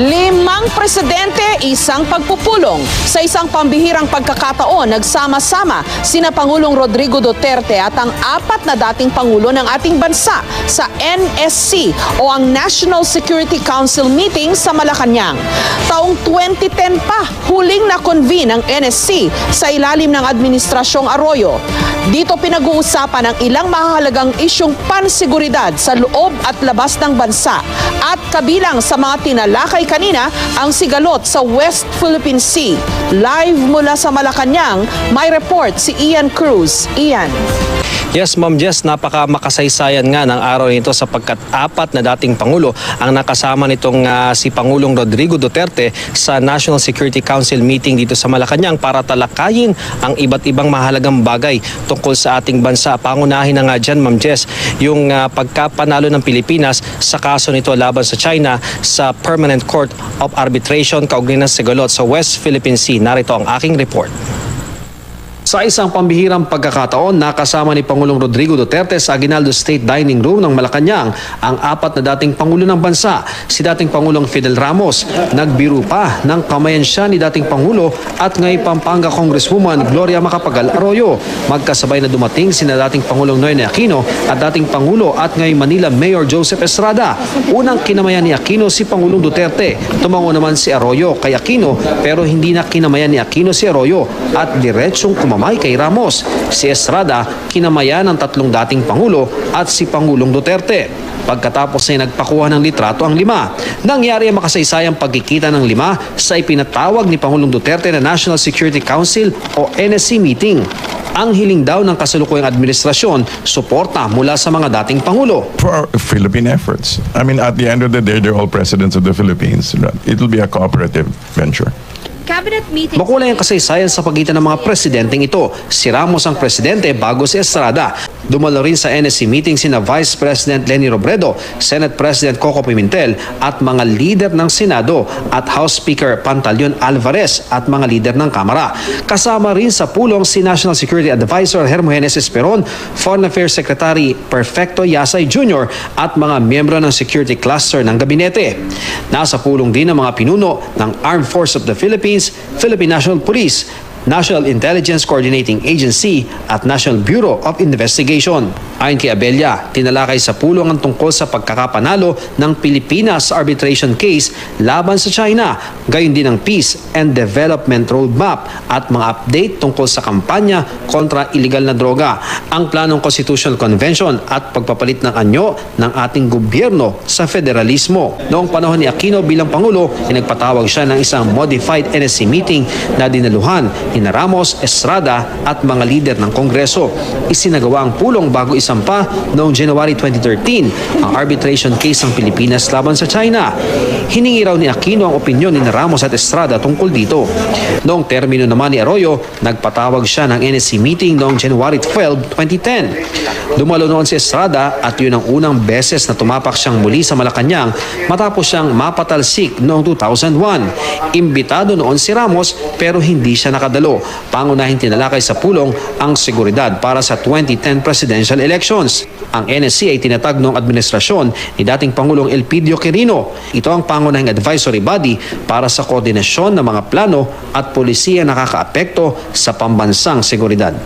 Limang presidente, isang pagpupulong. Sa isang pambihirang pagkakataon, nagsama-sama sina Pangulong Rodrigo Duterte at ang apat na dating Pangulo ng ating bansa sa NSC o ang National Security Council meeting sa Malacanang. Taong 2010 pa, huling na-convene ang NSC sa ilalim ng Administrasyong Arroyo. Dito pinag-uusapan ang ilang mahalagang isyong panseguridad sa loob at labas ng bansa at kabilang sa mga tinalakay kanina ang sigalot sa West Philippine Sea. Live mula sa Malacanang, may report si Ian Cruz. Ian. Yes, Ma'am Jess, napaka makasaysayan nga ng araw nito sapagkat apat na dating Pangulo ang nakasama nitong ah, si Pangulong Rodrigo Duterte sa National Security Council meeting dito sa Malacanang para talakayin ang iba't ibang mahalagang bagay tungkol sa ating bansa. Pangunahin na nga dyan, Ma'am Jess, yung ah, pagkapanalo ng Pilipinas sa kaso nito laban sa China sa Permanent Court of Arbitration kaugnay ng Sigalot sa West Philippine Sea. Narito ang aking report. Sa isang pambihirang pagkakataon, nakasama ni Pangulong Rodrigo Duterte sa Aguinaldo State Dining Room ng Malacanang ang apat na dating Pangulo ng Bansa, si dating Pangulong Fidel Ramos. Nagbiro pa ng kamayan siya ni dating Pangulo at ngay Pampanga Congresswoman Gloria Macapagal Arroyo. Magkasabay na dumating sina dating Pangulong Noynoy Aquino at dating Pangulo at ngay Manila Mayor Joseph Estrada. Unang kinamayan ni Aquino si Pangulong Duterte. Tumango naman si Arroyo kay Aquino pero hindi na kinamayan ni Aquino si Arroyo at diretsong kumamay kay Ramos. Si Estrada kinamayan ng tatlong dating Pangulo at si Pangulong Duterte. Pagkatapos ay nagpakuha ng litrato ang lima. Nangyari ang makasaysayang pagkikita ng lima sa ipinatawag ni Pangulong Duterte na National Security Council o NSC meeting. Ang hiling daw ng kasalukuyang administrasyon, suporta mula sa mga dating Pangulo. for Philippine efforts. I mean, at the end of the day, they're all presidents of the Philippines. It will be a cooperative venture. Cabinet meeting. Makulay ang kasaysayan sa pagitan ng mga presidenteng ito. Si Ramos ang presidente bago si Estrada. Dumalo rin sa NSC meeting sina Vice President Lenny Robredo, Senate President Coco Pimentel at mga leader ng Senado at House Speaker Pantaleon Alvarez at mga leader ng Kamara. Kasama rin sa pulong si National Security Advisor Hermogenes Esperon, Foreign Affairs Secretary Perfecto Yasay Jr. at mga miyembro ng Security Cluster ng gabinete. Nasa pulong din ang mga pinuno ng Armed Force of the Philippines, Philippine National Police, National Intelligence Coordinating Agency at National Bureau of Investigation. Ayon kay Abella, tinalakay sa pulong ang tungkol sa pagkakapanalo ng Pilipinas arbitration case laban sa China, gayon din ang Peace and Development Roadmap at mga update tungkol sa kampanya kontra illegal na droga, ang planong Constitutional Convention at pagpapalit ng anyo ng ating gobyerno sa federalismo. Noong panahon ni Aquino bilang Pangulo, inagpatawag siya ng isang modified NSC meeting na dinaluhan ni Ramos, Estrada at mga lider ng Kongreso. Isinagawa ang pulong bago isampa noong January 2013 ang arbitration case ng Pilipinas laban sa China. Hiningi raw ni Aquino ang opinyon ni Ramos at Estrada tungkol dito. Noong termino naman ni Arroyo, nagpatawag siya ng NSC meeting noong January 12, 2010. Dumalo noon si Estrada at yun ang unang beses na tumapak siyang muli sa Malacanang matapos siyang mapatalsik noong 2001. Imbitado noon si Ramos pero hindi siya nakadalo. Pangunahing tinalakay sa pulong ang seguridad para sa 2010 presidential elections. Ang NSC ay tinatag noong administrasyon ni dating Pangulong Elpidio Quirino. Ito ang pangunahing advisory body para sa koordinasyon ng mga plano at polisiya nakakaapekto sa pambansang seguridad.